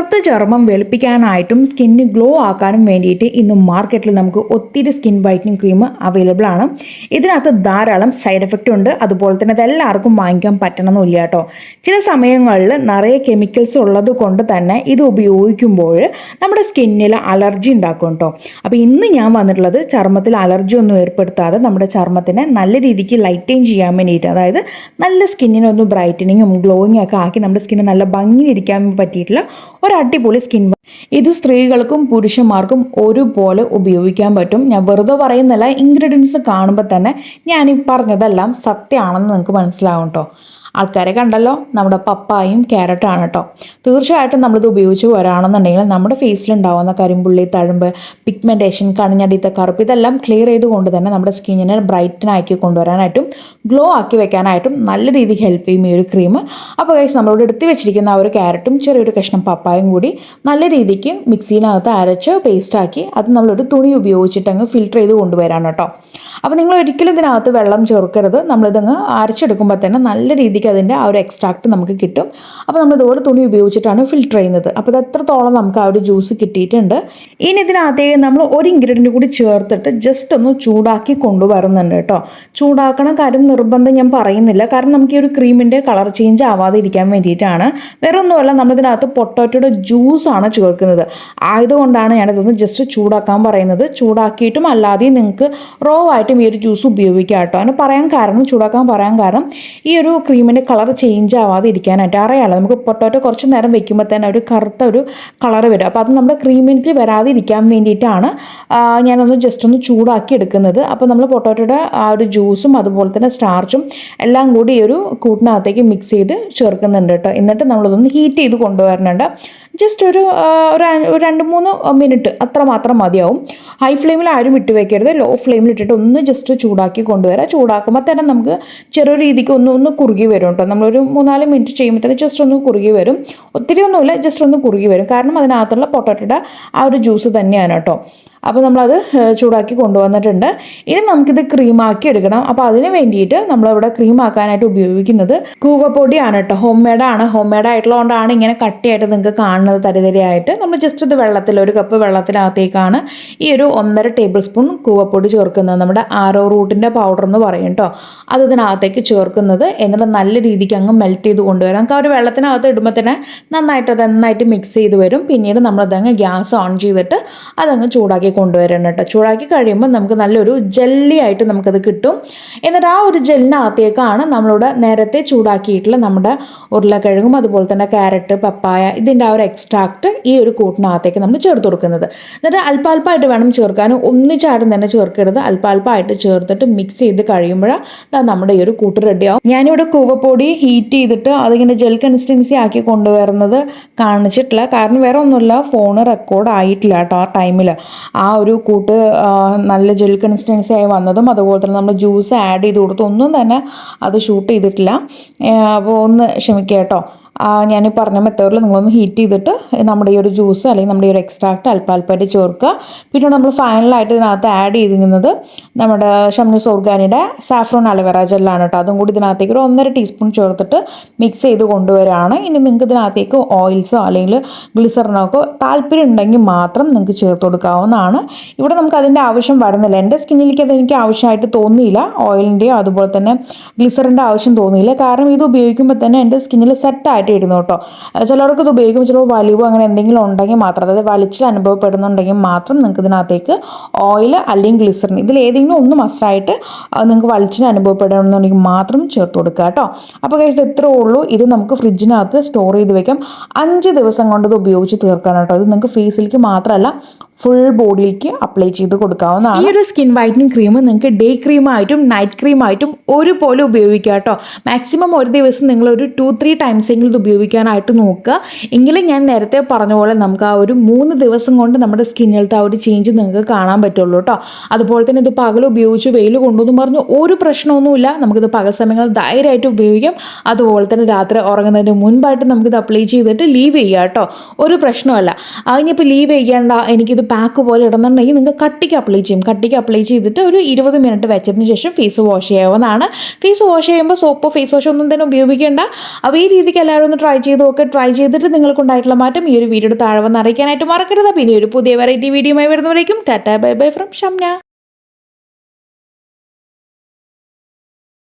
കറുത്ത ചർമ്മം വെളുപ്പിക്കാനായിട്ടും skin glow ആക്കാനും വേണ്ടിയിട്ട് ഇന്ന് മാർക്കറ്റിൽ നമുക്ക് ഒത്തിരി സ്കിൻ വൈറ്റനിങ് ക്രീം അവൈലബിൾ ആണ്. ഇതിനകത്ത് ധാരാളം സൈഡ് എഫക്റ്റ് ഉണ്ട്. അതുപോലെ തന്നെ അത് എല്ലാവർക്കും വാങ്ങിക്കാൻ പറ്റണമെന്നില്ല കേട്ടോ. ചില സമയങ്ങളിൽ നിറയെ കെമിക്കൽസ് ഉള്ളത് കൊണ്ട് തന്നെ ഇത് ഉപയോഗിക്കുമ്പോൾ നമ്മുടെ സ്കിന്നിൽ അലർജി ഉണ്ടാക്കും കേട്ടോ. അപ്പോൾ ഇന്ന് ഞാൻ വന്നിട്ടുള്ളത് ചർമ്മത്തിൽ അലർജി ഒന്നും ഏർപ്പെടുത്താതെ നമ്മുടെ ചർമ്മത്തിനെ നല്ല രീതിക്ക് ലൈറ്റൈൻ ചെയ്യാൻ വേണ്ടിയിട്ട് അതായത് നല്ല സ്കിന്നിനൊന്ന് ബ്രൈറ്റനിങ്ങും ഗ്ലോയിങ്ങും ഒക്കെ ആക്കി നമ്മുടെ സ്കിന്ന് നല്ല ഭംഗിയിരിക്കാൻ പറ്റിയിട്ടുള്ള ഒരു അടിപൊളി സ്കിൻ ഇത് സ്ത്രീകൾക്കും പുരുഷന്മാർക്കും ഒരുപോലെ ഉപയോഗിക്കാൻ പറ്റും. ഞാൻ വെറുതെ പറയുന്നില്ല ഇൻഗ്രീഡിയൻസ് കാണുമ്പോൾ തന്നെ ഞാൻ ഈ പറഞ്ഞതെല്ലാം സത്യമാണെന്ന് നിങ്ങൾക്ക് മനസ്സിലാവും കേട്ടോ ആൾക്കാരെ കണ്ടല്ലോ. നമ്മുടെ പപ്പായും ക്യാരറ്റാണ് കേട്ടോ. തീർച്ചയായിട്ടും നമ്മളിത് ഉപയോഗിച്ച് വരാണെന്നുണ്ടെങ്കിൽ നമ്മുടെ ഫേസിലുണ്ടാവുന്ന കരിമ്പുള്ളി തഴമ്പ് പിഗ്മെന്റേഷൻ കണിഞ്ഞടിത്ത കറുപ്പ് ഇതെല്ലാം ക്ലിയർ ചെയ്തുകൊണ്ട് തന്നെ നമ്മുടെ സ്കിന്നിനെ ബ്രൈറ്റൻ ആക്കി കൊണ്ടുവരാനായിട്ടും ഗ്ലോ ആക്കി വെക്കാനായിട്ടും നല്ല രീതിക്ക് ഹെൽപ്പ് ചെയ്യും ഈ ഒരു ക്രീം അപ്പോൾ കഴിച്ച് നമ്മളോട് എടുത്ത് വെച്ചിരിക്കുന്ന ആ ഒരു ക്യാരറ്റും ചെറിയൊരു കഷ്ണം പപ്പായും കൂടി നല്ല രീതിക്ക് മിക്സിയിനകത്ത് അരച്ച് പേസ്റ്റാക്കി അത് നമ്മളൊരു തുണി ഉപയോഗിച്ചിട്ട് അങ്ങ് ഫിൽറ്റർ ചെയ്ത് കൊണ്ടുവരാണ് കേട്ടോ. അപ്പോൾ നിങ്ങൾ ഒരിക്കലും ഇതിനകത്ത് വെള്ളം ചേർക്കരുത്. നമ്മളിതങ്ങ് അരച്ചെടുക്കുമ്പോൾ തന്നെ നല്ല രീതിക്ക് അതിന്റെ ആ ഒരു എക്സ്ട്രാക്ട് നമുക്ക് കിട്ടും. അപ്പോൾ നമ്മൾ ഇതുപോലെ തുണി ഉപയോഗിച്ചിട്ടാണ് ഫിൽറ്റർ ചെയ്യുന്നത്. അപ്പോൾ അത് എത്രത്തോളം നമുക്ക് ആ ഒരു ജ്യൂസ് കിട്ടിയിട്ടുണ്ട്. ഇനി ഇതിനകത്തേക്ക് നമ്മൾ ഒരു ഇൻഗ്രീഡിയന്റ് കൂടി ചേർത്തിട്ട് ജസ്റ്റ് ഒന്ന് ചൂടാക്കി കൊണ്ടുവരുന്നുണ്ട് കേട്ടോ. ചൂടാക്കണ കാര്യം നിർബന്ധം ഞാൻ പറയുന്നില്ല. കാരണം നമുക്ക് ഈ ഒരു ക്രീമിന്റെ കളർ ചേഞ്ച് ആവാതെ ഇരിക്കാൻ വേണ്ടിയിട്ടാണ്. വേറെ ഒന്നുമല്ല നമ്മളിതിനകത്ത് പൊട്ടോറ്റോയുടെ ജ്യൂസാണ് ചേർക്കുന്നത്. ആയതുകൊണ്ടാണ് ഞാനിതൊന്ന് ജസ്റ്റ് ചൂടാക്കാൻ പറയുന്നത്. ചൂടാക്കിയിട്ടും അല്ലാതെയും നിങ്ങൾക്ക് റോ ആയിട്ടും ഈ ഒരു ജ്യൂസ് ഉപയോഗിക്കാം കേട്ടോ. അതിന് പറയാൻ കാരണം ചൂടാക്കാൻ പറയാൻ കാരണം ഈ ഒരു ക്രീമിന്റെ കളർ ചേഞ്ച് ആവാതെ ഇരിക്കാനായിട്ട് അറിയാമല്ലോ നമുക്ക് പൊട്ടോറ്റോ കുറച്ച് നേരം വെക്കുമ്പോൾ തന്നെ ഒരു കറുത്ത ഒരു കളർ വരും. അപ്പോൾ അത് നമ്മുടെ ക്രീമിനിൽ വരാതെ ഇരിക്കാൻ വേണ്ടിയിട്ടാണ് ഞാനൊന്ന് ജസ്റ്റ് ഒന്ന് ചൂടാക്കി എടുക്കുന്നത്. അപ്പോൾ നമ്മൾ പൊട്ടോറ്റോയുടെ ആ ഒരു ജ്യൂസും അതുപോലെ തന്നെ സ്റ്റാർച്ചും എല്ലാം കൂടി ഈ ഒരു കൂട്ടിനകത്തേക്ക് മിക്സ് ചെയ്ത് ചേർക്കുന്നുണ്ട് കേട്ടോ. എന്നിട്ട് നമ്മളതൊന്ന് ഹീറ്റ് ചെയ്ത് കൊണ്ടുവരുന്നുണ്ട്. ജസ്റ്റ് ഒരു രണ്ട് മൂന്ന് മിനിറ്റ് അത്ര മാത്രം മതിയാവും. ഹൈ ഫ്ലെയിമിൽ ആരും ഇട്ട് വെക്കരുത്. ലോ ഫ്ലെയിമിൽ ഇട്ടിട്ട് ഒന്ന് ജസ്റ്റ് ചൂടാക്കി കൊണ്ടുവരാം. ചൂടാക്കുമ്പോൾ തന്നെ നമുക്ക് ചെറിയ രീതിക്ക് ഒന്ന് ഒന്ന് കുറുകി കേട്ടോ നമ്മളൊരു മൂന്നാൽ മിനിറ്റ് ചെയ്യുമ്പോൾ തന്നെ ജസ്റ്റ് ഒന്ന് കുറുകി വരും. ഒത്തിരി ഒന്നുമില്ല ജസ്റ്റ് ഒന്ന് കുറുകി വരും. കാരണം അതിനകത്തുള്ള പൊട്ടോറ്റോയുടെ ആ ഒരു ജ്യൂസ് തന്നെയാണ് കേട്ടോ. അപ്പോൾ നമ്മളത് ചൂടാക്കി കൊണ്ടുവന്നിട്ടുണ്ട്. ഇനി നമുക്കിത് ക്രീമാക്കി എടുക്കണം. അപ്പോൾ അതിന് വേണ്ടിയിട്ട് നമ്മളിവിടെ ക്രീമാക്കാനായിട്ട് ഉപയോഗിക്കുന്നത് കൂവപ്പൊടിയാണ് കേട്ടോ. ഹോം മെയ്ഡാണ് ഹോം ആയിട്ടുള്ളതുകൊണ്ടാണ് ഇങ്ങനെ കട്ടിയായിട്ട് നിങ്ങൾക്ക് കാണുന്നത് തരിതരിയായിട്ട്. നമ്മൾ ജസ്റ്റ് ഇത് വെള്ളത്തിൽ ഒരു കപ്പ് വെള്ളത്തിനകത്തേക്കാണ് ഈ ഒരു ഒന്നര ടേബിൾ സ്പൂൺ കൂവപ്പൊടി ചേർക്കുന്നത്. നമ്മുടെ ആരോ റൂട്ടിന്റെ പൗഡർ എന്ന് പറയും കേട്ടോ. അത് ഇതിനകത്തേക്ക് ചേർക്കുന്നത്. എന്നിട്ട് നല്ല രീതിക്ക് അങ്ങ് മെൽറ്റ് ചെയ്ത് കൊണ്ടുവരാം നമുക്ക് ആ ഒരു വെള്ളത്തിനകത്ത് ഇടുമ്പോൾ തന്നെ നന്നായിട്ട് അത് നന്നായിട്ട് മിക്സ് ചെയ്ത് വരും. പിന്നീട് നമ്മളതങ്ങ് ഗ്യാസ് ഓൺ ചെയ്തിട്ട് അതങ്ങ് ചൂടാക്കി കൊണ്ടുവരണം കേട്ടോ. ചൂടാക്കി കഴിയുമ്പോൾ നമുക്ക് നല്ലൊരു ജെല്ലി ആയിട്ട് നമുക്കത് കിട്ടും. എന്നിട്ട് ആ ഒരു ജെല്ലിനകത്തേക്കാണ് നമ്മളിവിടെ നേരത്തെ ചൂടാക്കിയിട്ടുള്ള നമ്മുടെ ഉരുളക്കിഴങ്ങും അതുപോലെ തന്നെ ക്യാരറ്റ് പപ്പായ ഇതിന്റെ ആ ഒരു എക്സ്ട്രാക്ട് ഈ ഒരു കൂട്ടിനകത്തേക്ക് നമ്മൾ ചേർത്ത് കൊടുക്കുന്നത്. എന്നിട്ട് അല്പാൽപ്പമായിട്ട് വേണം ചേർക്കാൻ. ഒന്നിച്ചാടും തന്നെ ചേർക്കരുത്. അല്പാൽപ്പമായിട്ട് ചേർത്തിട്ട് മിക്സ് ചെയ്ത് കഴിയുമ്പോഴാണ് നമ്മുടെ ഈ ഒരു കൂട്ട് റെഡിയാവും ഞാനിവിടെ കൂവപ്പൊടി ഹീറ്റ് ചെയ്തിട്ട് അതിങ്ങനെ ജെൽ കൺസിസ്റ്റൻസി ആക്കി കൊണ്ടുവരുന്നത് കാണിച്ചിട്ടില്ല. കാരണം വേറെ ഒന്നുമില്ല. ഫോണ് റെക്കോർഡ് ആയിട്ടില്ല കേട്ടോ ആ ടൈമിൽ ഒരു കൂട്ട് നല്ല ജെൽ കൺസിസ്റ്റൻസി ആയി വന്നതും അതുപോലെ തന്നെ നമ്മൾ ജ്യൂസ് ആഡ് ചെയ്ത് കൊടുത്തു ഒന്നും തന്നെ അത് ഷൂട്ട് ചെയ്തിട്ടില്ല. അപ്പോൾ ഒന്ന് ക്ഷമിക്കുക കേട്ടോ. ഞാൻ പറഞ്ഞ മെത്തേഡിൽ നിങ്ങളൊന്ന് ഹീറ്റ് ചെയ്തിട്ട് നമ്മുടെ ഈ ഒരു ജ്യൂസ് അല്ലെങ്കിൽ നമ്മുടെ ഈ ഒരു എക്സ്ട്രാക്ട് അല്പാൽപ്പായിട്ട് ചേർക്കുക. പിന്നെ നമ്മൾ ഫൈനലായിട്ട് ഇതിനകത്ത് ആഡ് ചെയ്തിരിക്കുന്നത് നമ്മുടെ ഷംനൂസ് ഓർഗാനിയുടെ സാഫ്രോൺ അലവേറ ജെല്ലാണ് കേട്ടോ. അതും കൂടി ഇതിനകത്തേക്ക് ഒരു ഒന്നര ടീസ്പൂൺ ചേർത്തിട്ട് മിക്സ് ചെയ്ത് കൊണ്ടുവരികയാണ്. ഇനി നിങ്ങൾക്ക് ഇതിനകത്തേക്ക് ഓയിൽസോ അല്ലെങ്കിൽ ഗ്ലിസറിനോ ഒക്കെ താല്പര്യം ഉണ്ടെങ്കിൽ മാത്രം നിങ്ങൾക്ക് ചേർത്ത് കൊടുക്കാവുന്നതാണ്. ഇവിടെ നമുക്ക് അതിന്റെ ആവശ്യം വരുന്നില്ല. എന്റെ സ്കിന്നിലേക്ക് അത് എനിക്ക് ആവശ്യമായിട്ട് തോന്നിയില്ല. ഓയിലിന്റെയോ അതുപോലെ തന്നെ ഗ്ലിസറിന്റെ ആവശ്യം തോന്നിയില്ല. കാരണം ഇത് ഉപയോഗിക്കുമ്പോൾ തന്നെ എന്റെ സ്കിന്നിൽ സെറ്റായിട്ട് ഇരുന്നു കേട്ടോ. ചിലർക്ക് ഇത് ഉപയോഗിക്കും ചിലപ്പോൾ വലിവോ അങ്ങനെ എന്തെങ്കിലും ഉണ്ടെങ്കിൽ മാത്രം അതായത് വലിച്ചിൽ അനുഭവപ്പെടുന്നുണ്ടെങ്കിൽ മാത്രം നിങ്ങൾക്ക് ഇതിനകത്തേക്ക് ഓയിൽ അല്ലെങ്കിൽ ഗ്ലിസറിൻ ഇതിൽ ഏതെങ്കിലും ഒന്ന് മസ്റ്റായിട്ട് നിങ്ങൾക്ക് വലിച്ചിൽ അനുഭവപ്പെടണമെന്നുണ്ടെങ്കിൽ മാത്രം ചേർത്ത് കൊടുക്കുക കേട്ടോ. അപ്പോൾ കഴിച്ച് ഇത്രേ ഉള്ളൂ. ഇത് നമുക്ക് ഫ്രിഡ്ജിനകത്ത് സ്റ്റോർ ചെയ്ത് വെക്കാം. അഞ്ച് ദിവസം കൊണ്ട് ഇത് ഉപയോഗിച്ച് തീർക്കാൻ കേട്ടോ. ഇത് നിങ്ങൾക്ക് ഫേസിലേക്ക് മാത്രമല്ല ഫുൾ ബോഡിയിലേക്ക് അപ്ലൈ ചെയ്ത് കൊടുക്കാവുന്നതാണ്. ഈ ഒരു സ്കിൻ വൈറ്റനിങ് ക്രീം നിങ്ങൾക്ക് ഡേ ക്രീമായിട്ടും നൈറ്റ് ക്രീമായിട്ടും ഒരുപോലെ ഉപയോഗിക്കാം കേട്ടോ. മാക്സിമം ഒരു ദിവസം നിങ്ങൾ ഒരു ടു ത്രീ ടൈംസ് എങ്കിലും ഇത് ഉപയോഗിക്കാനായിട്ട് നോക്കുക. എങ്കിലും ഞാൻ നേരത്തെ പറഞ്ഞ പോലെ നമുക്ക് ആ ഒരു മൂന്ന് ദിവസം കൊണ്ട് നമ്മുടെ സ്കിന്നിലത്തെ ആ ഒരു ചേഞ്ച് നിങ്ങൾക്ക് കാണാൻ പറ്റുള്ളൂ കേട്ടോ അതുപോലെ തന്നെ ഇത് പകൽ ഉപയോഗിച്ച് വെയിൽ കൊണ്ടുവന്ന് പറഞ്ഞു ഒരു പ്രശ്നമൊന്നുമില്ല. നമുക്കിത് പകൽ സമയങ്ങളിൽ ധൈര്യമായിട്ട് ഉപയോഗിക്കാം. അതുപോലെ തന്നെ രാത്രി ഉറങ്ങുന്നതിന് മുൻപായിട്ട് നമുക്കിത് അപ്ലൈ ചെയ്തിട്ട് ലീവ് ചെയ്യുക കേട്ടോ ഒരു പ്രശ്നമല്ല. അതിനിപ്പോൾ ലീവ് ചെയ്യേണ്ട എനിക്കിത് പാക്ക് പോലെ ഇടുന്നുണ്ടെങ്കിൽ നിങ്ങൾക്ക് കട്ടിക്ക് അപ്ലൈ ചെയ്യും. കട്ടിക്ക് അപ്ലൈ ചെയ്തിട്ട് ഒരു ഇരുപത് മിനിറ്റ് വെച്ചതിന് ശേഷം ഫേസ് വാഷ് ചെയ്യാവുന്നതാണ്. ഫേസ് വാഷ് ചെയ്യുമ്പോൾ സോപ്പോ ഫേസ് വാഷോ ഒന്നും തന്നെ ഉപയോഗിക്കേണ്ട. അപ്പോൾ ഈ രീതിക്ക് എല്ലാവരും എല്ലാവരും ഒന്ന് ട്രൈ ചെയ്ത് നോക്കുക ട്രൈ ചെയ്തിട്ട് നിങ്ങൾക്കുണ്ടായിട്ടുള്ള മാറ്റം ഈ ഒരു വീഡിയോയുടെ താഴെ വന്ന് അറിയിക്കാനായിട്ട് മറക്കരുത്. പിന്നെ ഒരു പുതിയ വെറൈറ്റി വീഡിയോയുമായി വരുന്നവരേക്കും. Tata bye bye from Shamna